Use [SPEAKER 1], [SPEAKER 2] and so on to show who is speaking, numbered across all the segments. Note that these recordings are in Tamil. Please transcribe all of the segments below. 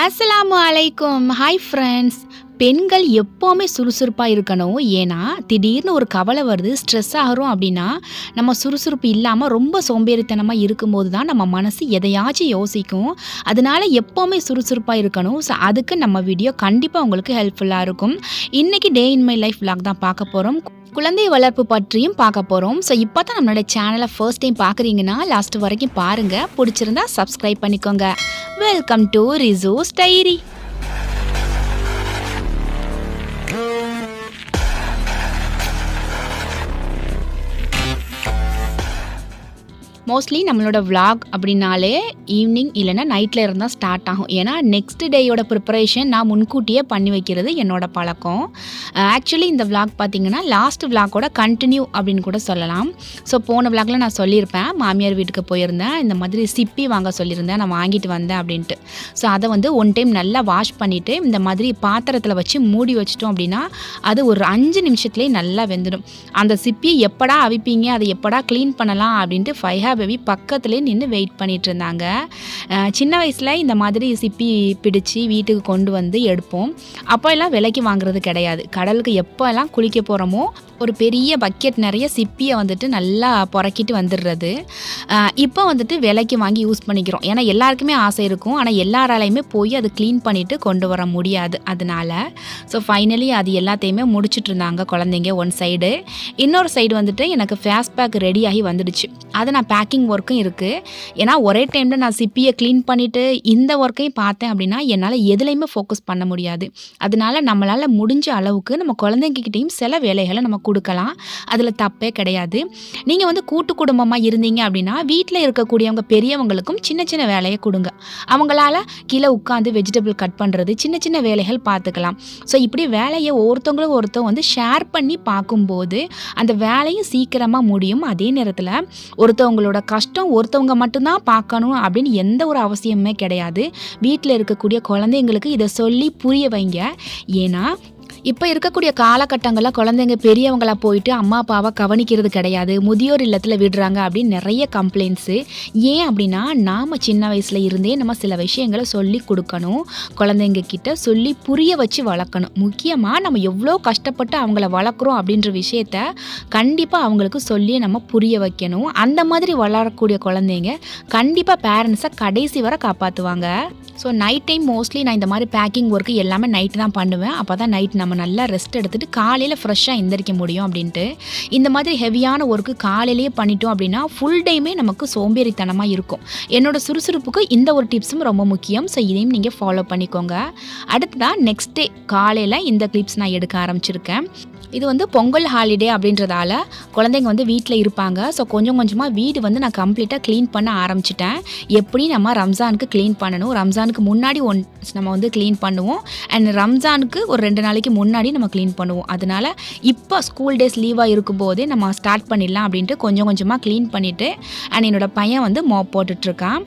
[SPEAKER 1] அஸ்லாமு அலைக்கும். ஹாய் ஃப்ரெண்ட்ஸ் பெண்கள் எப்போவுமே சுறுசுறுப்பாக இருக்கணும். ஏன்னா திடீர்னு ஒரு கவலை வருது ஸ்ட்ரெஸ் ஆகிறோம் அப்படின்னா நம்ம சுறுசுறுப்பு இல்லாமல் ரொம்ப சோம்பேறித்தனமாக இருக்கும்போது தான் நம்ம மனசு எதையாச்சும் யோசிக்கும். அதனால எப்போவுமே சுறுசுறுப்பாக இருக்கணும். ஸோ அதுக்கு நம்ம வீடியோ கண்டிப்பாக உங்களுக்கு ஹெல்ப்ஃபுல்லாக இருக்கும். இன்றைக்கி day in my life vlog தான் பார்க்க போகிறோம் குழந்தை வளர்ப்பு பற்றியும் பார்க்க போகிறோம் ஸோ இப்போ தான் நம்மளோட சேனலை ஃபர்ஸ்ட் டைம் பார்க்குறீங்கன்னா லாஸ்ட் வரைக்கும் பாருங்கள் பிடிச்சிருந்தா சப்ஸ்கிரைப் பண்ணிக்கோங்க. Welcome to resource diary mostly நம்மளோட விளாக் அப்படின்னாலே ஈவினிங் இல்லைன்னா நைட்டில் இருந்தால் ஸ்டார்ட் ஆகும். ஏன்னா நெக்ஸ்ட் டேயோட ப்ரிப்பரேஷன் நான் முன்கூட்டியே பண்ணி வைக்கிறது என்னோட பழக்கம். ஆக்சுவலி இந்த விளாக் பார்த்தீங்கன்னா லாஸ்ட் விளாகோட கண்டினியூ அப்படின்னு கூட சொல்லலாம். ஸோ போன விளாகில் நான் சொல்லியிருப்பேன். மாமியார் வீட்டுக்கு போயிருந்தேன். இந்த மாதிரி சிப்பி வாங்க சொல்லியிருந்தேன். நான் வாங்கிட்டு வந்தேன் அப்படின்ட்டு. ஸோ அதை வந்து ஒன் டைம் நல்லா வாஷ் பண்ணிவிட்டு இந்த மாதிரி பாத்திரத்தில் வச்சு மூடி வச்சிட்டோம் அப்படின்னா அது ஒரு அஞ்சு நிமிஷத்துலேயே நல்லா வெந்துடும். அந்த சிப்பியை எப்படா அவிப்பீங்க? அதை எப்படா க்ளீன் பண்ணலாம்? அப்படின்ட்டு ஃபைஹா பேபி பக்கத்துலேயே நின்று வெயிட் பண்ணிகிட்டு இருந்தாங்க சின்ன வயசில் இந்த மாதிரி சிப்பி பிடிச்சி வீட்டுக்கு கொண்டு வந்து எடுப்போம். அப்போ எல்லாம் விலைக்கு வாங்குறது கிடையாது. கடலுக்கு எப்போ எல்லாம் குளிக்க போகிறோமோ ஒரு பெரிய பக்கெட் நிறைய சிப்பியை வந்துட்டு நல்லா புறக்கிட்டு வந்துடுறது. இப்போ வந்துட்டு விலைக்கு வாங்கி யூஸ் பண்ணிக்கிறோம். ஏன்னா எல்லாருக்குமே ஆசை இருக்கும். ஆனால் எல்லாராலையுமே போய் அது க்ளீன் பண்ணிவிட்டு கொண்டு வர முடியாது. அதனால ஸோ ஃபைனலி அது எல்லாத்தையுமே முடிச்சுட்டு இருந்தாங்க குழந்தைங்க ஒன் சைடு இன்னொரு சைடு வந்துட்டு எனக்கு ஃபேஸ் பேக் ரெடி ஆகி வந்துடுச்சு. அதை நான் பேக்கிங் ஒர்க்கும் இருக்குது ஏன்னா ஒரே டைமில் நான் சிப்பியை க்ளீன் பண்ணிவிட்டு இந்த ஒர்க்கையும் பார்த்தேன் அப்படின்னா என்னால் எதுலேயுமே ஃபோக்கஸ் பண்ண முடியாது. அதனால நம்மளால் முடிஞ்ச அளவுக்கு நம்ம குழந்தைங்ககிட்டையும் சில வேலைகளை நம்ம கொடுக்கலாம். அதில் தப்பே கிடையாது. நீங்கள் வந்து கூட்டு குடும்பமாக இருந்தீங்க அப்படின்னா வீட்டில் இருக்கக்கூடியவங்க பெரியவங்களுக்கும் சின்ன சின்ன வேலையை கொடுங்க. அவங்களால கீழே உட்காந்து வெஜிடபிள் கட் பண்ணுறது சின்ன சின்ன வேலைகள் பார்த்துக்கலாம். ஸோ இப்படி வேலையை ஒருத்தவங்களும் ஒருத்தவங்க வந்து ஷேர் பண்ணி பார்க்கும்போது அந்த வேலையும் சீக்கிரமாக முடியும். அதே நேரத்தில் ஒருத்தவங்களோட கஷ்டம் ஒருத்தவங்க மட்டும்தான் பார்க்கணும் அப்படின்னு எந்த ஒரு அவசியமுமே கிடையாது. வீட்டில் இருக்கக்கூடிய குழந்தைங்களுக்கு இதை சொல்லி புரிய வைங்க. ஏன்னா இப்போ இருக்கக்கூடிய காலகட்டங்களில் குழந்தைங்க பெரியவங்களா போயிட்டு அம்மா அப்பாவை கவனிக்கிறது கிடையாது. முதியோர் இல்லத்தில் விடுறாங்க அப்படின்னு நிறைய கம்ப்ளைண்ட்ஸு ஏன் அப்படின்னா நாம் சின்ன வயசில் இருந்தே நம்ம சில விஷயங்களை சொல்லி கொடுக்கணும். குழந்தைங்க கிட்ட சொல்லி புரிய வச்சு வளர்க்கணும். முக்கியமாக நம்ம எவ்வளோ கஷ்டப்பட்டு அவங்கள வளர்க்குறோம் அப்படின்ற விஷயத்த கண்டிப்பாக அவங்களுக்கு சொல்லி நம்ம புரிய வைக்கணும். அந்த மாதிரி வளரக்கூடிய குழந்தைங்க கண்டிப்பாக பேரண்ட்ஸை கடைசி வரை காப்பாற்றுவாங்க ஸோ நைட் டைம் மோஸ்ட்லி நான் இந்த மாதிரி பேக்கிங் ஒர்க்கு எல்லாமே நைட்டு தான் பண்ணுவேன். அப்போ தான் நைட் நம்ம நல்லா ரெஸ்ட் எடுத்துகிட்டு காலையில் ஃப்ரெஷ்ஷாக எந்திரிக்க முடியும் அப்படின்ட்டு. இந்த மாதிரி ஹெவியான ஒர்க்கு காலையிலேயே பண்ணிட்டோம் அப்படின்னா ஃபுல் டைமே நமக்கு சோம்பேறித்தனமாக இருக்கும். என்னோட சுறுசுறுப்புக்கு இந்த ஒரு டிப்ஸும் ரொம்ப முக்கியம். ஸோ இதையும் நீங்கள் ஃபாலோ பண்ணிக்கோங்க. அடுத்ததாக நெக்ஸ்ட் டே காலையில் இந்த கிளிப்ஸ் நான் எடுக்க ஆரம்பிச்சிருக்கேன். இது வந்து பொங்கல் ஹாலிடே அப்படின்றதால குழந்தைங்க வந்து வீட்டில் இருப்பாங்க. ஸோ கொஞ்சம் கொஞ்சமாக வீடு வந்து நான் கம்ப்ளீட்டாக க்ளீன் பண்ண ஆரம்பிச்சிட்டேன். எப்படி நம்ம ரம்ஜானுக்கு க்ளீன் பண்ணணும். ரம்ஜானுக்கு முன்னாடி ஒன் நம்ம வந்து க்ளீன் பண்ணுவோம். அண்ட் ரம்ஜானுக்கு ஒரு ரெண்டு நாளைக்கு முன்னாடி நம்ம க்ளீன் பண்ணுவோம். அதனால் இப்போ ஸ்கூல் டேஸ் லீவாக இருக்கும்போதே நம்ம ஸ்டார்ட் பண்ணிடலாம் அப்படின்ட்டு கொஞ்சம் கொஞ்சமாக க்ளீன் பண்ணிவிட்டு அண்ட் என்னோட பையன் வந்து மோப் போட்டுட்ருக்கான்.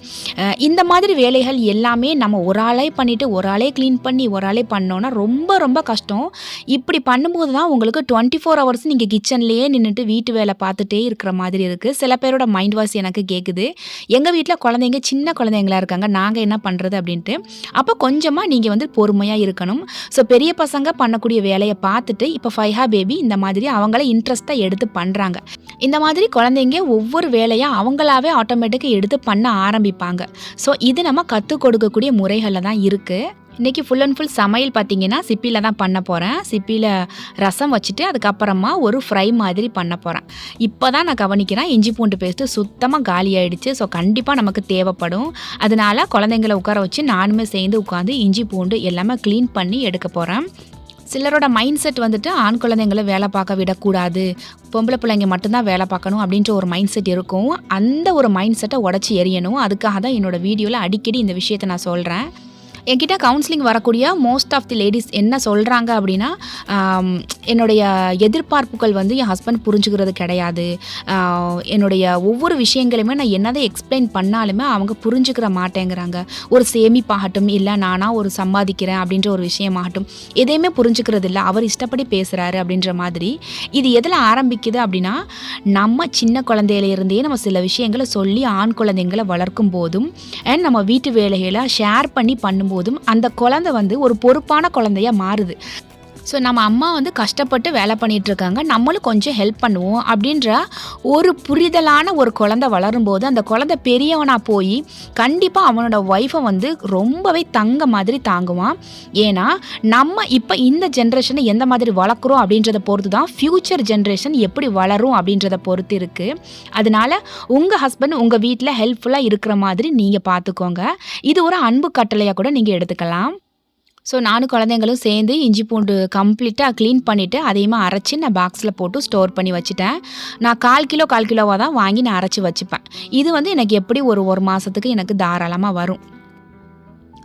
[SPEAKER 1] இந்த மாதிரி வேலைகள் எல்லாமே நம்ம ஒரு ஆளே பண்ணிவிட்டு ஒரு ஆளே க்ளீன் பண்ணி ஒரு ஆளே பண்ணோன்னா ரொம்ப ரொம்ப கஷ்டம். இப்படி பண்ணும்போது தான் உங்களுக்கு டுவெண்ட்டி ஃபோர் ஹவர்ஸ் நீங்கள் கிச்சன்லேயே நின்றுட்டு வீட்டு வேலை பார்த்துட்டே இருக்கிற மாதிரி இருக்குது சில பேரோட மைண்ட் வாஷ் எனக்கு கேட்குது எங்கள் வீட்டில் குழந்தைங்க சின்ன குழந்தைங்களா இருக்காங்க. நாங்கள் என்ன பண்ணுறது அப்படின்ட்டு. அப்போ கொஞ்சமாக நீங்கள் வந்து பொறுமையாக இருக்கணும். ஸோ பெரிய பசங்க பண்ணக்கூடிய வேலையை பார்த்துட்டு இப்போ ஃபைஹா பேபி இந்த மாதிரி அவங்கள இன்ட்ரெஸ்ட்டாக எடுத்து பண்ணுறாங்க இந்த மாதிரி குழந்தைங்க ஒவ்வொரு வேலையாக அவங்களாவே ஆட்டோமேட்டிக்காக எடுத்து பண்ண ஆரம்பிப்பாங்க. ஸோ இது நம்ம கற்றுக் கொடுக்கக்கூடிய முறைகளில் தான் இருக்குது இன்றைக்கி ஃபுல் அண்ட் ஃபுல் சமையல் பார்த்திங்கன்னா சிப்பியில் தான் பண்ண போகிறேன் சிப்பியில் ரசம் வச்சுட்டு அதுக்கப்புறமா ஒரு ஃப்ரை மாதிரி பண்ண போகிறேன் இப்போ தான் நான் கவனிக்கிறேன் இஞ்சி பூண்டு பேஸ்ட்டு சுத்தமாக காலி ஆகிடுச்சு ஸோ கண்டிப்பாக நமக்கு தேவைப்படும். அதனால குழந்தைங்கள உட்கார வச்சு நானுமே சேர்ந்து உட்காந்து இஞ்சி பூண்டு எல்லாமே க்ளீன் பண்ணி எடுக்க போகிறேன் சிலரோட மைண்ட் செட் வந்துட்டு ஆண் குழந்தைங்கள வேலை பார்க்க விடக்கூடாது. பொம்பளை பிள்ளைங்க மட்டும்தான் வேலை பார்க்கணும் அப்படின்ற ஒரு மைண்ட் செட் இருக்கும். அந்த ஒரு மைண்ட் செட்டை உடச்சி எறியணும். அதுக்காக தான் என்னோடய வீடியோவில் அடிக்கடி இந்த விஷயத்தை நான் சொல்கிறேன் என்கிட்ட கவுன்சிலிங் வரக்கூடிய மோஸ்ட் ஆஃப் தி லேடிஸ் என்ன சொல்கிறாங்க அப்படின்னா என்னுடைய எதிர்பார்ப்புகள் வந்து என் ஹஸ்பண்ட் புரிஞ்சுக்கிறது கிடையாது. என்னுடைய ஒவ்வொரு விஷயங்களையுமே நான் என்னதான் எக்ஸ்பிளைன் பண்ணாலுமே அவங்க புரிஞ்சுக்கிற மாட்டேங்கிறாங்க. ஒரு சேமிப்பாகட்டும் இல்லை நானா ஒரு சம்பாதிக்கிறேன் அப்படின்ற ஒரு விஷயமாகட்டும் எதையுமே புரிஞ்சுக்கிறது இல்லை அவர் இஷ்டப்படி பேசுகிறாரு அப்படின்ற மாதிரி. இது எதில் ஆரம்பிக்குது அப்படின்னா நம்ம சின்ன குழந்தையிலேருந்தே நம்ம சில விஷயங்களை சொல்லி ஆண் குழந்தைங்களை வளர்க்கும் போதும் அண்ட் நம்ம வீட்டு வேலைகளை ஷேர் பண்ணி பண்ணும்போது போதும் அந்த குழந்தை வந்து ஒரு பொறுப்பான குழந்தையா மாறுது. ஸோ நம்ம அம்மா வந்து கஷ்டப்பட்டு வேலை பண்ணிட்டு இருக்காங்க நம்மளும் கொஞ்சம் ஹெல்ப் பண்ணுவோம் அப்படின்ற ஒரு புரிதலான ஒரு குழந்தை வளரும்போது அந்த குழந்தை பெரியவனாக போய் கண்டிப்பாக அவனோட ஒய்ஃபை வந்து ரொம்பவே தங்க மாதிரி தாங்குவான். ஏன்னா நம்ம இப்போ இந்த ஜென்ரேஷனை எந்த மாதிரி வளர்க்குறோம் அப்படின்றத பொறுத்து தான் ஃப்யூச்சர் ஜென்ரேஷன் எப்படி வளரும் அப்படின்றத பொறுத்து இருக்குது அதனால உங்கள் ஹஸ்பண்ட் உங்கள் வீட்டில் ஹெல்ப்ஃபுல்லாக இருக்கிற மாதிரி நீங்கள் பார்த்துக்கோங்க. இது ஒரு அன்பு கட்டளையாக கூட நீங்கள் எடுத்துக்கலாம். ஸோ நானும் குழந்தைங்களும் சேர்ந்து இஞ்சி பூண்டு கம்ப்ளீட்டாக க்ளீன் பண்ணிவிட்டு அதையுமா அரைச்சி நான் பாக்ஸில் போட்டு ஸ்டோர் பண்ணி வச்சுட்டேன். நான் கால் கிலோ கால் கிலோவாக தான் வாங்கி நான் அரைச்சி வச்சுப்பேன். இது வந்து எனக்கு எப்படி ஒரு ஒரு மாதத்துக்கு எனக்கு தாராளமாக வரும்.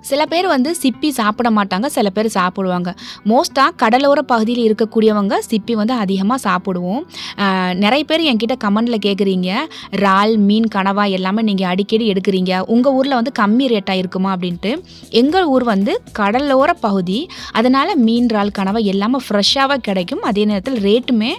[SPEAKER 1] சில பேர் வந்து சிப்பி சாப்பிட மாட்டாங்க சில பேர் சாப்பிடுவாங்க. மோஸ்ட்டாக கடலோர பகுதியில் இருக்கக்கூடியவங்க சிப்பி வந்து அதிகமாக சாப்பிடுவோம். நிறைய பேர் என்கிட்ட கமெண்டில் கேட்குறீங்க இறால் மீன் கனவா எல்லாமே நீங்கள் அடிக்கடி எடுக்கிறீங்க. உங்கள் ஊரில் வந்து கம்மி ரேட்டாக இருக்குமா அப்படின்ட்டு. எங்கள் ஊர் வந்து கடலோர பகுதி அதனால் மீன் இறால் கனவா எல்லாமே ஃப்ரெஷ்ஷாகவே கிடைக்கும். அதே நேரத்தில் ரேட்டுமே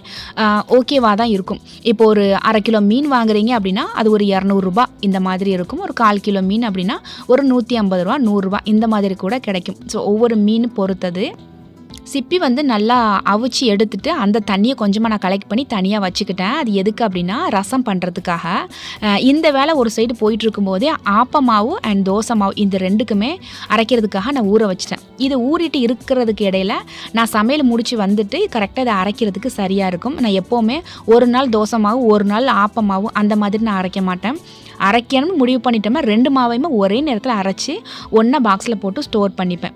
[SPEAKER 1] ஓகேவாக தான் இருக்கும். இப்போ ஒரு அரை கிலோ மீன் வாங்குறீங்க அப்படின்னா அது ஒரு இரநூறுபா இந்த மாதிரி இருக்கும். ஒரு கால் கிலோ மீன் அப்படின்னா ஒரு நூற்றி ஐம்பது ரூபா நூறுரூவா இந்த மாதிரி கூட கிடைக்கும். ஸோ ஒவ்வொரு மீன் பொறுத்தது. சிப்பி வந்து நல்லா அவிச்சு எடுத்துட்டு அந்த தண்ணியை கொஞ்சமாக நான் கலெக்ட் பண்ணி தனியாக வச்சுக்கிட்டேன். அது எதுக்கு அப்படின்னா ரசம் பண்ணுறதுக்காக இந்த வேலை ஒரு சைடு போயிட்டு இருக்கும்போதே ஆப்ப மாவு அண்ட் தோசை மாவு இந்த ரெண்டுக்குமே அரைக்கிறதுக்காக நான் ஊற வச்சிட்டேன். இது ஊறிட்டு இருக்கிறதுக்கு இடையில நான் சமையல் முடித்து வந்துட்டு கரெக்டாக இதை அரைக்கிறதுக்கு சரியாக இருக்கும். நான் எப்போவுமே ஒரு நாள் தோசை மாவு ஒரு நாள் ஆப்ப மாவு அந்த மாதிரி நான் அரைக்க மாட்டேன். அரைக்கணும்னு முடிவு பண்ணிட்டோம்னா ரெண்டு மாவையுமே ஒரே நேரத்தில் அரைச்சி ஒன்றா பாக்ஸில் போட்டு ஸ்டோர் பண்ணிப்பேன்.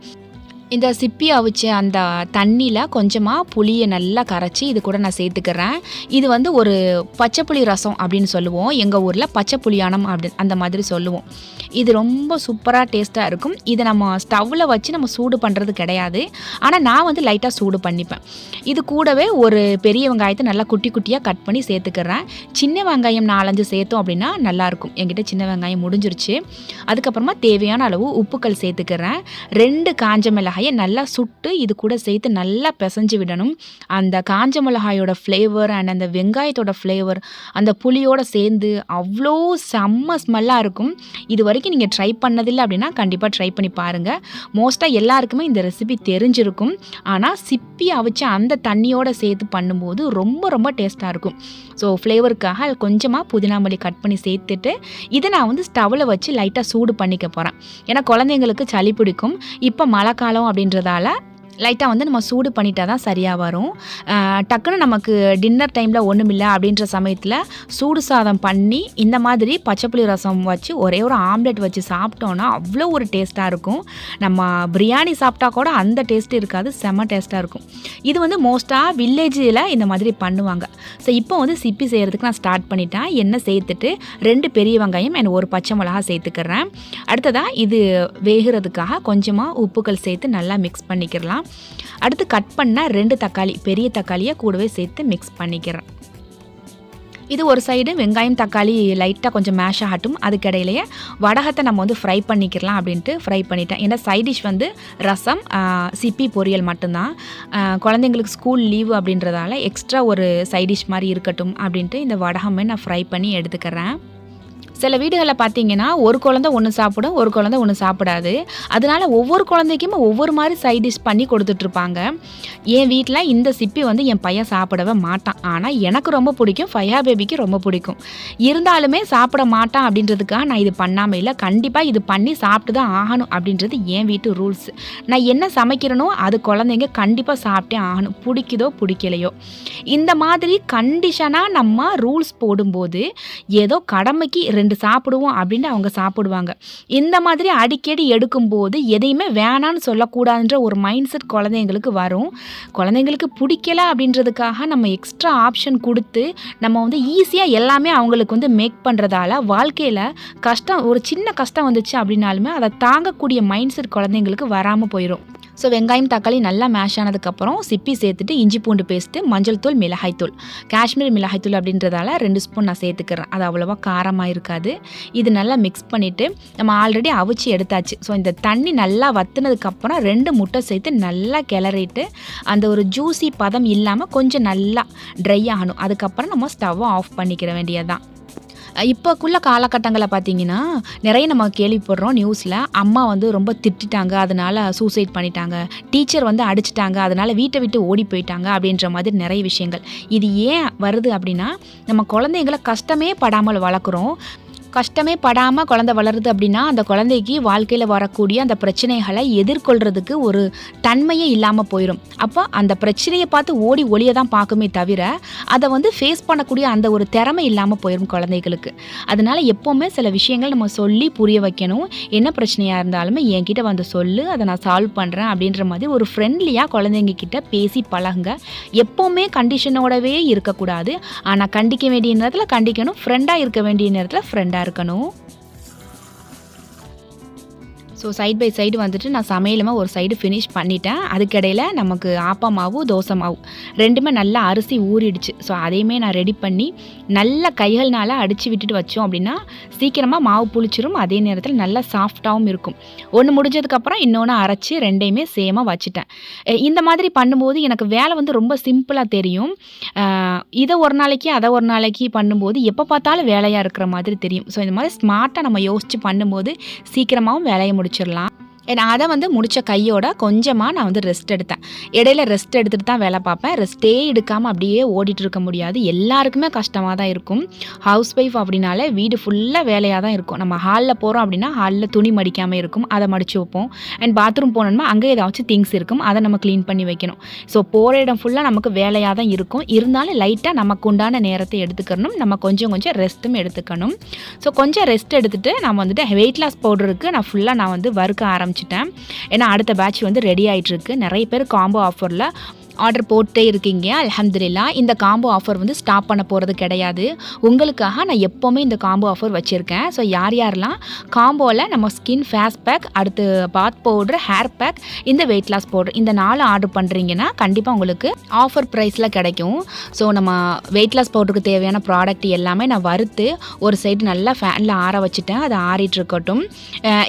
[SPEAKER 1] இந்த சிப்பி அவிச்ச அந்த தண்ணியில் கொஞ்சமாக புளியை நல்லா கரைச்சி இது கூட நான் சேர்த்துக்கிறேன். இது வந்து ஒரு பச்சை புளி ரசம் அப்படின்னு சொல்லுவோம். எங்கள் ஊரில் பச்சை புளியானம் அப்படி அந்த மாதிரி சொல்லுவோம். இது ரொம்ப சூப்பராக டேஸ்ட்டாக இருக்கும். இதை நம்ம ஸ்டவ்வில் வச்சு நம்ம சூடு பண்ணுறது கிடையாது. ஆனால் நான் வந்து லைட்டாக சூடு பண்ணிப்பேன். இது கூடவே ஒரு பெரிய வெங்காயத்தை நல்லா குட்டி குட்டியாக கட் பண்ணி சேர்த்துக்கிறேன். சின்ன வெங்காயம் நாலஞ்சு சேர்த்தோம் அப்படின்னா நல்லாயிருக்கும் என்கிட்ட சின்ன வெங்காயம் முடிஞ்சிருச்சு. அதுக்கப்புறமா தேவையான அளவு உப்புக்கள் சேர்த்துக்கிறேன். ரெண்டு காஞ்ச மிளகாயை நல்லா சுட்டு இது கூட சேர்த்து நல்லா பிசைஞ்சு விடணும். அந்த காஞ்ச மிளகாயோட ஃப்ளேவர் அண்ட் அந்த வெங்காயத்தோட ஃப்ளேவர் அந்த புளியோடு சேர்ந்து அவ்வளோ செம்ம ஸ்மெல்லாக இருக்கும். இது வரைக்கும் நீங்கள் ட்ரை பண்ணதில்லை அப்படின்னா கண்டிப்பாக ட்ரை பண்ணி பாருங்கள் மோஸ்ட்டாக எல்லாருக்குமே இந்த ரெசிபி தெரிஞ்சிருக்கும். ஆனால் சிப்பி அவிச்ச அந்த தண்ணியோடு சேர்த்து பண்ணும்போது ரொம்ப ரொம்ப டேஸ்ட்டாக இருக்கும். ஸோ ஃப்ளேவருக்காக கொஞ்சமாக புதினா மல்லி கட் பண்ணி சேர்த்துட்டு இதை நான் வந்து ஸ்டவ்வில் வச்சு லைட்டாக சூடு பண்ணிக்க போகிறேன் ஏன்னா குழந்தைங்களுக்கு சளி பிடிக்கும். இப்போ மழை காலம் அப்படின்றதால லைட்டாக வந்து நம்ம சூடு பண்ணிட்டா தான் சரியாக வரும். டக்குன்னு நமக்கு டின்னர் டைமில் ஒன்றும் இல்லை அப்படின்ற சமயத்தில் சூடு சாதம் பண்ணி இந்த மாதிரி பச்சைப்புளி ரசம் வச்சு ஒரே ஒரு ஆம்லெட் வச்சு சாப்பிட்டோன்னா அவ்வளோ ஒரு டேஸ்ட்டாக இருக்கும். நம்ம பிரியாணி சாப்பிட்டா கூட அந்த டேஸ்ட்டு இருக்காது செம்ம டேஸ்ட்டாக இருக்கும். இது வந்து மோஸ்ட்டாக வில்லேஜில் இந்த மாதிரி பண்ணுவாங்க. ஸோ இப்போ வந்து சிப்பி செய்கிறதுக்கு நான் ஸ்டார்ட் பண்ணிட்டேன். எண்ணெய் சேர்த்துட்டு ரெண்டு பெரிய வெங்காயம் and ஒரு பச்சை மிளகா சேர்த்துக்கிறேன். அடுத்ததாக இது வேகிறதுக்காக கொஞ்சமாக உப்புக்கள் சேர்த்து நல்லா மிக்ஸ் பண்ணிக்கிறலாம் அடுத்து கட் பண்ண ரெண்டு தக்காளி பெரிய தக்காளியை கூடவே சேர்த்து மிக்ஸ் பண்ணிக்கிறேன். இது ஒரு சைடு வெங்காயம் தக்காளி லைட்டாக கொஞ்சம் மேஷ் ஆகட்டும். அதுக்கிடையிலேயே வடகத்தை நம்ம வந்து ஃப்ரை பண்ணிக்கிறலாம் அப்படின்ட்டு ஃப்ரை பண்ணிட்டேன். ஏன்னா சைட் டிஷ் வந்து ரசம் சிப்பி பொரியல் மட்டும்தான். குழந்தைங்களுக்கு ஸ்கூல் லீவு அப்படின்றதால எக்ஸ்ட்ரா ஒரு சைட் டிஷ் மாதிரி இருக்கட்டும் அப்படின்ட்டு இந்த வடகமே நான் ஃப்ரை பண்ணி எடுத்துக்கிறேன். சில வீடுகளில் பார்த்தீங்கன்னா ஒரு குழந்தை ஒன்று சாப்பிடும் ஒரு குழந்தை ஒன்று சாப்பிடாது. அதனால ஒவ்வொரு குழந்தைக்குமே ஒவ்வொரு மாதிரி சைட் டிஷ் பண்ணி கொடுத்துட்ருப்பாங்க. என் வீட்டில் இந்த சிப்பி வந்து என் பையன் சாப்பிடவே மாட்டான். ஆனால் எனக்கு ரொம்ப பிடிக்கும். ஃபயா பேபிக்கு ரொம்ப பிடிக்கும். இருந்தாலுமே சாப்பிட மாட்டான் அப்படின்றதுக்காக நான் இது பண்ணாமல் இல்லை. கண்டிப்பாக இது பண்ணி சாப்பிட்டு தான் ஆகணும் அப்படின்றது என் வீட்டு ரூல்ஸ் நான் என்ன சமைக்கிறேனோ அது குழந்தைங்க கண்டிப்பாக சாப்பிட்டே ஆகணும். பிடிக்குதோ பிடிக்கலையோ. இந்த மாதிரி கண்டிஷனாக நம்ம ரூல்ஸ் போடும்போது ஏதோ கடமைக்கு ரெண்டு சாப்பிடுவோம் அப்படின்னு அவங்க சாப்பிடுவாங்க. இந்த மாதிரி அடிக்கடி எடுக்கும்போது எதையுமே வேணான்னு சொல்லக்கூடாதுன்ற ஒரு மைண்ட் செட் குழந்தைங்களுக்கு வரும். குழந்தைங்களுக்கு பிடிக்கல அப்படின்றதுக்காக நம்ம எக்ஸ்ட்ரா ஆப்ஷன் கொடுத்து நம்ம வந்து ஈஸியாக எல்லாமே அவங்களுக்கு வந்து மேக் பண்ணுறதால வாழ்க்கையில் கஷ்டம் ஒரு சின்ன கஷ்டம் வந்துச்சு அப்படின்னாலுமே அதை தாங்கக்கூடிய மைண்ட் செட் குழந்தைங்களுக்கு வராமல் போயிடும் ஸோ வெங்காயம் தக்காளி நல்லா மேஷ் ஆனதுக்கப்புறம் சிப்பி சேர்த்துட்டு இஞ்சி பூண்டு பேஸ்ட்டு மஞ்சள் தூள் மிளகாய் தூள். காஷ்மீர் மிளகாய் தூள் அப்படின்றதால ரெண்டு ஸ்பூன் நான் சேர்த்துக்கிறேன். அது அவ்வளோவா காரமாக இருக்காது. இது நல்லா மிக்ஸ் பண்ணிவிட்டு நம்ம ஆல்ரெடி அவிச்சு எடுத்தாச்சு. ஸோ இந்த தண்ணி நல்லா வத்துனதுக்கப்புறம் ரெண்டு முட்டை சேர்த்து நல்லா கிளறிட்டு அந்த ஒரு ஜூஸி பதம் இல்லாமல் கொஞ்சம் நல்லா ட்ரை ஆகணும். அதுக்கப்புறம் நம்ம ஸ்டவ்வை ஆஃப் பண்ணிக்கிற வேண்டியதுதான். இப்போக்குள்ள காலகட்டங்களை பார்த்தீங்கன்னா நிறைய நம்ம கேள்விப்படுறோம் நியூஸில் அம்மா வந்து ரொம்ப திட்டிட்டாங்க அதனால் சூசைட் பண்ணிட்டாங்க. டீச்சர் வந்து அடிச்சிட்டாங்க அதனால் வீட்டை விட்டு ஓடி போயிட்டாங்க அப்படின்ற மாதிரி நிறைய விஷயங்கள். இது ஏன் வருது அப்படின்னா நம்ம குழந்தைங்களை கஷ்டமே படாமல் வளர்க்குறோம். கஷ்டமே படாமல் குழந்தை வளருது அப்படின்னா அந்த குழந்தைக்கு வாழ்க்கையில் வரக்கூடிய அந்த பிரச்சனைகளை எதிர்கொள்கிறதுக்கு ஒரு தன்மையே இல்லாமல் போயிடும் அப்போ அந்த பிரச்சனையை பார்த்து ஓடி ஒளிய தான் பார்க்குமே தவிர அதை வந்து ஃபேஸ் பண்ணக்கூடிய அந்த ஒரு திறமை இல்லாமல் போயிடும் குழந்தைகளுக்கு. அதனால எப்போவுமே சில விஷயங்கள் நம்ம சொல்லி புரிய வைக்கணும். என்ன பிரச்சனையாக இருந்தாலுமே என்கிட்ட வந்து சொல்லு அதை நான் சால்வ் பண்ணுறேன் அப்படின்ற மாதிரி ஒரு ஃப்ரெண்ட்லியாக குழந்தைங்க கிட்ட பேசி பழகுங்க. எப்போவுமே கண்டிஷனோடவே இருக்கக்கூடாது. ஆனால் கண்டிக்க வேண்டிய நேரத்தில் கண்டிக்கணும். ஃப்ரெண்டாக இருக்க வேண்டிய நேரத்தில் ஃப்ரெண்டாக இருக்கணும். ஸோ சைட் பை சைடு வந்துட்டு நான் சமையலுமா ஒரு சைடு ஃபினிஷ் பண்ணிட்டேன். அதுக்கிடையில் நமக்கு ஆப்பா மாவு தோசை மாவு ரெண்டுமே நல்லா அரிசி ஊறிடுச்சு. ஸோ அதையுமே நான் ரெடி பண்ணி நல்ல கைகள்னால அடித்து விட்டுட்டு வச்சோம் அப்படின்னா சீக்கிரமாக மாவு புளிச்சிரும். அதே நேரத்தில் நல்லா சாஃப்டாகவும் இருக்கும். ஒன்று முடிஞ்சதுக்கப்புறம் இன்னொன்று அரைச்சி ரெண்டையுமே சேமாக வச்சுட்டேன். இந்த மாதிரி பண்ணும்போது எனக்கு வேலை வந்து ரொம்ப சிம்பிளாக தெரியும். இதை ஒரு நாளைக்கு அதை ஒரு நாளைக்கு பண்ணும்போது எப்போ பார்த்தாலும் வேலையாக இருக்கிற மாதிரி தெரியும். ஸோ இந்த மாதிரி ஸ்மார்ட்டாக நம்ம யோசித்து பண்ணும்போது சீக்கிரமாகவும் வேலையை ஆரம்பிச்சிடலாம். ஏன்னா அதை வந்து முடித்த கையோட கொஞ்சமாக நான் வந்து ரெஸ்ட் எடுத்தேன். இடையில ரெஸ்ட் எடுத்துகிட்டு தான் வேலை பார்ப்பேன். ரெஸ்ட்டே எடுக்காமல் அப்படியே ஓடிட்டு இருக்க முடியாது. எல்லாருக்குமே கஷ்டமாக தான் இருக்கும். ஹவுஸ் ஒய்ஃப் அப்படின்னாலே வீடு ஃபுல்லாக வேலையாக தான் இருக்கும். நம்ம ஹாலில் போகிறோம் அப்படின்னா ஹாலில் துணி மடிக்காமல் இருக்கும். அதை மடித்து வைப்போம். அண்ட் பாத்ரூம் போனோம்னா அங்கே ஏதாச்சும் திங்ஸ் இருக்கும். அதை நம்ம க்ளீன் பண்ணி வைக்கணும். ஸோ போகிற இடம் ஃபுல்லாக நமக்கு வேலையாக தான் இருக்கும். இருந்தாலும் லைட்டாக நமக்கு உண்டான நேரத்தை எடுத்துக்கணும். நம்ம கொஞ்சம் கொஞ்சம் ரெஸ்ட்டும் எடுத்துக்கணும். ஸோ கொஞ்சம் ரெஸ்ட் எடுத்துகிட்டு நான் வந்துட்டு வெயிட் லாஸ் பவுடருக்கு நான் ஃபுல்லாக நான் வந்து வறுக்க ஆரம்பிச்சிட்டேன். ஏன்னா அடுத்த பேட்ச் வந்து ரெடி ஆயிட்டிருக்கு. நிறைய பேர் காம்போ ஆஃபரில் ஆர்டர் போட்டே இருக்கீங்க. அலமதுல்லா இந்த காம்போ ஆஃபர் வந்து ஸ்டாப் பண்ண போகிறது கிடையாது. உங்களுக்காக நான் எப்போவுமே இந்த காம்போ ஆஃபர் வச்சுருக்கேன். ஸோ யார் யாரெல்லாம் காம்போவில் நம்ம ஸ்கின் ஃபேஸ் பேக் அடுத்து பாத் பவுடர் ஹேர் பேக் இந்த வெயிட் லாஸ் பவுடர் இந்த நாலு ஆர்டர் பண்ணுறீங்கன்னா கண்டிப்பாக உங்களுக்கு ஆஃபர் ப்ரைஸில் கிடைக்கும். ஸோ நம்ம வெயிட் லாஸ் பவுடருக்கு தேவையான ப்ராடக்ட் எல்லாமே நான் வறுத்து ஒரு சைடு நல்லா ஃபேனில் ஆற வச்சுட்டேன். அது ஆறிட்டு இருக்கட்டும்.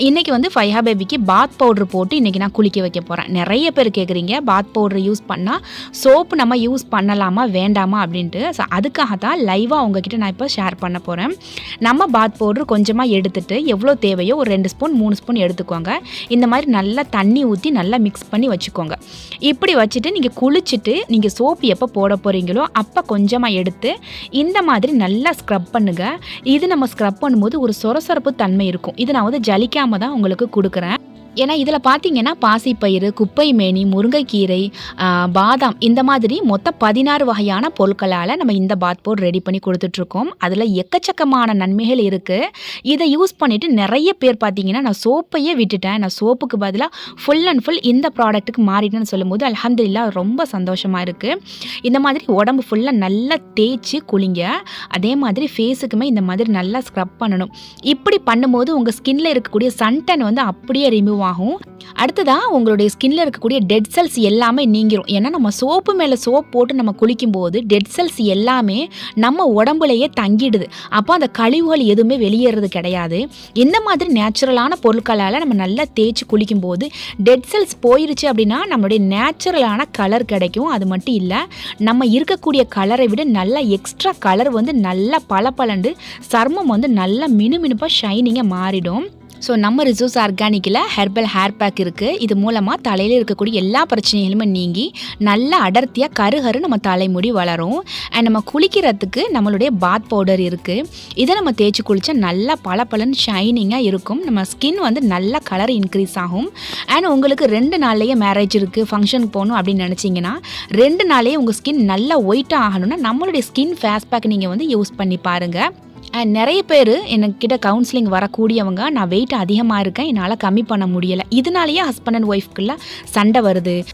[SPEAKER 1] இன்றைக்கி வந்து ஃபைஹா பேபிக்கு பாத் பவுடர் போட்டு இன்றைக்கி நான் குளிக்க வைக்க போகிறேன் நிறைய பேர் கேட்குறீங்க பாத் பவுடர் யூஸ் பண்ணால் சோப்பு நம்ம யூஸ் பண்ணலாமா வேண்டாமா அப்படின்ட்டு ஸோ அதுக்காக தான் லைவாக உங்ககிட்ட நான் இப்போ ஷேர் பண்ண போகிறேன் நம்ம பாத் பவுடர் கொஞ்சமாக எடுத்துட்டு எவ்வளோ தேவையோ ஒரு ரெண்டு ஸ்பூன் மூணு ஸ்பூன் எடுத்துக்கோங்க. இந்த மாதிரி நல்லா தண்ணி ஊற்றி நல்லா மிக்ஸ் பண்ணி வச்சுக்கோங்க. இப்படி வச்சுட்டு நீங்கள் குளிச்சுட்டு நீங்கள் சோப்பு எப்போ போட போகிறீங்களோ அப்போ கொஞ்சமாக எடுத்து இந்த மாதிரி நல்லா ஸ்க்ரப் பண்ணுங்கள் இது நம்ம ஸ்க்ரப் பண்ணும்போது ஒரு சொரசொரப்பு தன்மை இருக்கும். இது நான் வந்து ஜலிக்காமல் தான் உங்களுக்கு கொடுக்குறேன். ஏன்னா இதில் பார்த்தீங்கன்னா பாசிப்பயிறு குப்பை மேனி முருங்கைக்கீரை பாதாம் இந்த மாதிரி மொத்தம் பதினாறு வகையான பொருட்களால் நம்ம இந்த பாத் பவுடர் ரெடி பண்ணி கொடுத்துட்ருக்கோம். அதில் எக்கச்சக்கமான நன்மைகள் இருக்குது இதை யூஸ் பண்ணிவிட்டு நிறைய பேர் பார்த்தீங்கன்னா நான் சோப்பையே விட்டுட்டேன். நான் சோப்புக்கு பதிலாக ஃபுல் அண்ட் ஃபுல் இந்த ப்ராடக்ட்டுக்கு மாறிட்டேன்னு சொல்லும்போது அலமதுல்லா ரொம்ப சந்தோஷமாக இருக்குது இந்த மாதிரி உடம்பு ஃபுல்லாக நல்லா தேய்ச்சி குளிங்க. அதே மாதிரி ஃபேஸுக்குமே இந்த மாதிரி நல்லா ஸ்க்ரப் பண்ணணும். இப்படி பண்ணும்போது உங்கள் ஸ்கின்னில் இருக்கக்கூடிய சன்டன் வந்து அப்படியே ரிமூவ் ஆகும் அடுத்ததாக உங்களுடைய ஸ்கின்ல இருக்கக்கூடிய டெட் செல்ஸ் எல்லாமே நீங்கிரும். ஏன்னா நம்ம சோப்பு மேலே சோப் போட்டு நம்ம குளிக்கும்போது டெட் செல்ஸ் எல்லாமே நம்ம உடம்புலையே தங்கிடுது. அப்போ அந்த கழிவுகள் எதுவுமே வெளியேறது கிடையாது. இந்த மாதிரி நேச்சுரலான பொருட்களால் நம்ம நல்லா தேய்ச்சி குளிக்கும் போது டெட் செல்ஸ் போயிருச்சு அப்படின்னா நம்மளுடைய நேச்சுரலான கலர் கிடைக்கும். அது மட்டும் இல்லை நம்ம இருக்கக்கூடிய கலரை விட நல்ல எக்ஸ்ட்ரா கலர் வந்து நல்லா பளபளண்டு சர்மம் வந்து நல்லா மினுமினுப்பாக ஷைனிங்காக மாறிடும். ஸோ நம்ம ரிசோர்ஸ் ஆர்கானிக்கில் ஹெர்பல் ஹேர் பேக் இருக்குது இது மூலமாக தலையில் இருக்கக்கூடிய எல்லா பிரச்சனைகளுமே நீங்கி நல்லா அடர்த்தியாக கருகரு நம்ம தலைமுடி வளரும். அண்ட் நம்ம குளிக்கிறதுக்கு நம்மளுடைய பாத் பவுடர் இருக்குது இதை நம்ம தேய்ச்சி குளித்தா நல்லா பளபளன்னு ஷைனிங்காக இருக்கும். நம்ம ஸ்கின் வந்து நல்ல கலர் இன்க்ரீஸ் ஆகும். அண்ட் உங்களுக்கு ரெண்டு நாள்லேயே மேரேஜ் இருக்குது ஃபங்க்ஷனுக்கு போகணும் அப்படின்னு நினச்சிங்கன்னா ரெண்டு நாள்லேயே உங்கள் ஸ்கின் நல்லா ஒயிட்டாக ஆகணும்னா நம்மளுடைய ஸ்கின் ஃபேஸ் பேக் நீங்கள் வந்து யூஸ் பண்ணி பாருங்கள் அண்ட் நிறைய பேர் என்கிட்ட கவுன்சிலிங் வரக்கூடியவங்க நான் வெயிட் அதிகமாக இருக்கேன் என்னால் கம்மி பண்ண முடியலை. இதனாலேயே ஹஸ்பண்ட் அண்ட் ஒய்ஃப்குள்ள சண்டை வருது.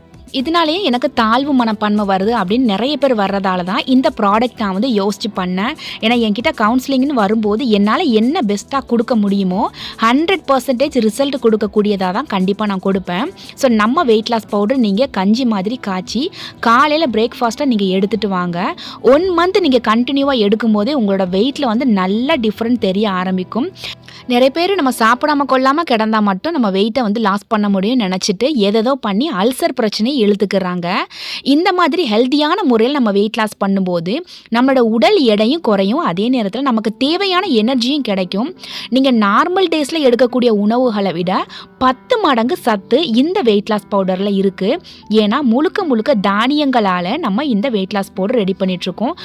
[SPEAKER 1] இதனாலேயே எனக்கு தாழ்வு மனப்பான்மை வருது அப்படின்னு நிறைய பேர் வர்றதால தான் இந்த ப்ராடக்ட் நான் வந்து யோசிச்சு பண்ணேன். ஏன்னா என்கிட்ட கவுன்சிலிங்னு வரும்போது என்னால் என்ன பெஸ்ட்டாக கொடுக்க முடியுமோ ஹண்ட்ரட் பர்சன்டேஜ் ரிசல்ட் கொடுக்கக்கூடியதாக தான் கண்டிப்பாக நான் கொடுப்பேன். ஸோ நம்ம வெயிட் லாஸ் பவுடர் நீங்கள் கஞ்சி மாதிரி காய்ச்சி காலையில் பிரேக்ஃபாஸ்ட்டாக நீங்கள் எடுத்துகிட்டு வாங்க. ஒன் மந்த் நீங்கள் கண்டினியூவாக எடுக்கும்போதே உங்களோட வெயிட்டில் வந்து நல்ல டிஃப்ரெண்ட் தெரிய ஆரம்பிக்கும். நிறைய பேர் நம்ம சாப்பிடாம கொள்ளாமல் கிடந்தா மட்டும் நம்ம வெயிட்டை வந்து லாஸ் பண்ண முடியும்னு நினச்சிட்டு எதோ பண்ணி அல்சர் பிரச்சனையை இழுத்துக்கிறாங்க. இந்த மாதிரி ஹெல்த்தியான முறையில் நம்ம வெயிட் லாஸ் பண்ணும்போது நம்மளோட உடல் எடையும் குறையும். அதே நேரத்தில் நமக்கு தேவையான எனர்ஜியும் கிடைக்கும். நீங்கள் நார்மல் டேஸில் எடுக்கக்கூடிய உணவுகளை விட பத்து மடங்கு சத்து இந்த வெயிட் லாஸ் பவுடரில் இருக்குது ஏன்னா முழுக்க முழுக்க தானியங்களால் நம்ம இந்த வெயிட் லாஸ் பவுடர் ரெடி பண்ணிகிட்ருக்கோம்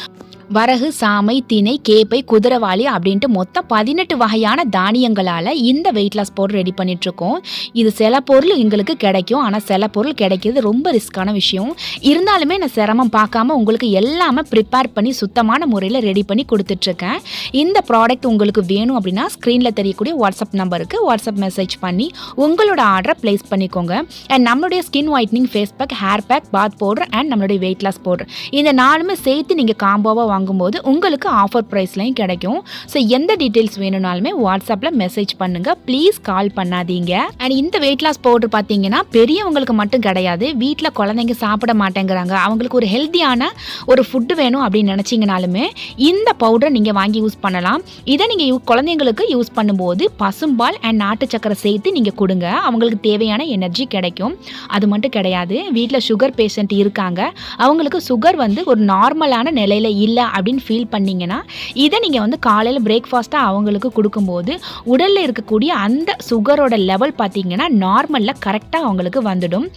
[SPEAKER 1] வரகு சாமை திணை கேப்பை குதிரவாளி அப்படின்ட்டு மொத்தம் பதினெட்டு வகையான தானியங்களால் இந்த வெயிட் லாஸ் பவுடர் ரெடி பண்ணிகிட்ருக்கோம் இது சில பொருள் எங்களுக்கு கிடைக்கும். ஆனால் சில பொருள் கிடைக்கிறது ரொம்ப ரிஸ்க்கான விஷயம். இருந்தாலுமே நான் சிரமம் பார்க்காம உங்களுக்கு எல்லாமே ப்ரிப்பேர் பண்ணி சுத்தமான முறையில் ரெடி பண்ணி கொடுத்துட்ருக்கேன் இந்த ப்ராடக்ட் உங்களுக்கு வேணும் அப்படின்னா ஸ்க்ரீனில் தெரியக்கூடிய வாட்ஸ்அப் நம்பருக்கு வாட்ஸ்அப் மெசேஜ் பண்ணி உங்களோட ஆர்டரை ப்ளேஸ் பண்ணிக்கோங்க. அண்ட் நம்மளுடைய skin whitening face pack hair pack bath powder and நம்மளுடைய வெயிட் லாஸ் பவுடர் இந்த நாலுமே சேர்த்து நீங்கள் காம்போவாக வாங்கும்போது உங்களுக்கு ஆஃபர் ப்ரைஸ்லையும் கிடைக்கும். ஸோ எந்த டீட்டெயில்ஸ் வேணும்னாலுமே வாட்ஸ்அப்பில் மெசேஜ் பண்ணுங்கள் ப்ளீஸ் கால் பண்ணாதீங்க. அண்ட் இந்த வெயிட் லாஸ் பவுடர் பார்த்தீங்கன்னா பெரியவங்களுக்கு மட்டும் கிடையாது. வீட்டில் குழந்தைங்க சாப்பிட மாட்டேங்கிறாங்க. அவங்களுக்கு ஒரு ஹெல்த்தியான ஒரு ஃபுட்டு வேணும் அப்படின்னு நினச்சிங்கனாலுமே இந்த பவுடரை நீங்கள் வாங்கி யூஸ் பண்ணலாம். இதை நீங்கள் குழந்தைங்களுக்கு யூஸ் பண்ணும்போது பசும்பால் அண்ட் நாட்டு சக்கரை சேர்த்து நீங்கள் கொடுங்க. அவங்களுக்கு தேவையான எனர்ஜி கிடைக்கும். அது மட்டும் கிடையாது. வீட்டில் சுகர் பேஷண்ட் இருக்காங்க. அவங்களுக்கு சுகர் வந்து ஒரு நார்மலான நிலையில் இல்லை அப்படின்னு ஃபீல் பண்ணீங்கன்னா இதை நீங்கள் வந்து காலையில் பிரேக்ஃபாஸ்ட்டாக அவங்களுக்கு கொடுக்கும்போது உடலில் இருக்கக்கூடிய அந்த சுகரோட லெவல் பார்த்தீங்கன்னா நார்மலில் கரெக்டாக அவங்களுக்கு வந்துடும்.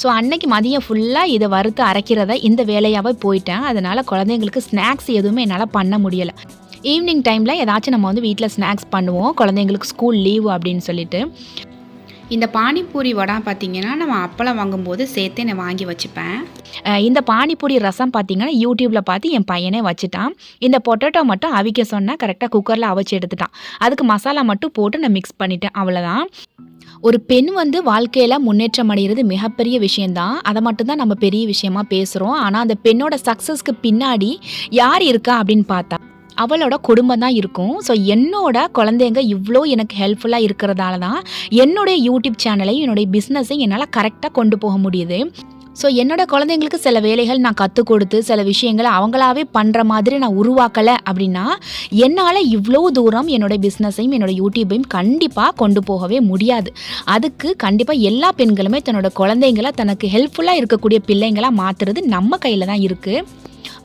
[SPEAKER 1] ஸோ அன்னைக்கு மதியம் ஃபுல்லாக இதை வறுத்து அரைக்கிறத இந்த வேலையாகவே போயிட்டேன். அதனால் குழந்தைங்களுக்கு ஸ்நாக்ஸ் எதுவுமே என்னால் பண்ண முடியலை. ஈவினிங் டைமில் ஏதாச்சும் நம்ம வந்து வீட்டில் ஸ்நாக்ஸ் பண்ணுவோம். குழந்தைங்களுக்கு ஸ்கூல் லீவு அப்படின்னு சொல்லிட்டு. இந்த பானிபூரி வடை பார்த்தீங்கன்னா நம்ம அப்பளம் வாங்கும்போது சேர்த்து நான் வாங்கி வச்சுப்பேன். இந்த பானிபூரி ரசம் பார்த்தீங்கன்னா யூடியூப்பில் பார்த்து என் பையனே வச்சுட்டான். இந்த பொட்டேட்டோ மட்டும் அவிக்க சொன்னால் கரெக்டாக குக்கரில் அவிச்சு எடுத்துட்டான். அதுக்கு மசாலா மட்டும் போட்டு நான் மிக்ஸ் பண்ணிட்டேன் அவ்வளோதான் ஒரு பெண் வந்து வாழ்க்கையில் முன்னேற்றம் அடைகிறது மிகப்பெரிய விஷயந்தான் அதை மட்டும்தான் நம்ம பெரிய விஷயமா பேசுகிறோம் ஆனால் அந்த பெண்ணோட சக்ஸஸ்க்கு பின்னாடி யார் இருக்கா அப்படின்னு பார்த்தா அவளோட குடும்பம் தான் இருக்கும். ஸோ என்னோட குழந்தைங்க இவ்வளோ எனக்கு ஹெல்ப்ஃபுல்லாக இருக்கிறதால தான் என்னுடைய யூடியூப் சேனலையும் என்னுடைய பிஸ்னஸையும் என்னால் கரெக்டாக கொண்டு போக முடியுது. ஸோ என்னோட குழந்தைங்களுக்கு சில வேலைகள் நான் கற்றுக் கொடுத்து சில விஷயங்களை அவங்களாவே பண்ணுற மாதிரி நான் உருவாக்கலை அப்படின்னா என்னால் இவ்வளோ தூரம் என்னோட பிஸ்னஸையும் என்னோட யூடியூப்பையும் கண்டிப்பாக கொண்டு போகவே முடியாது. அதுக்கு கண்டிப்பாக எல்லா பெண்களுமே தன்னோட குழந்தைங்கள தனக்கு ஹெல்ப்ஃபுல்லாக இருக்கக்கூடிய பிள்ளைங்களாக மாற்றுறது நம்ம கையில் தான் இருக்குது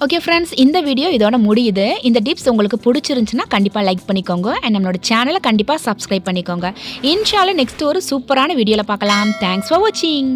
[SPEAKER 1] ஓகே ஃப்ரெண்ட்ஸ் இந்த வீடியோ இதோட முடியுது. இந்த டிப்ஸ் உங்களுக்கு பிடிச்சிருந்துச்சுன்னா கண்டிப்பாக லைக் பண்ணிக்கோங்க. அண்ட் நம்மளோட சேனலை கண்டிப்பாக சப்ஸ்கிரைப் பண்ணிக்கோங்க. இன்ஷால நெக்ஸ்ட் ஒரு சூப்பரான வீடியோவில் பார்க்கலாம். தேங்க்ஸ் ஃபார் வாட்சிங்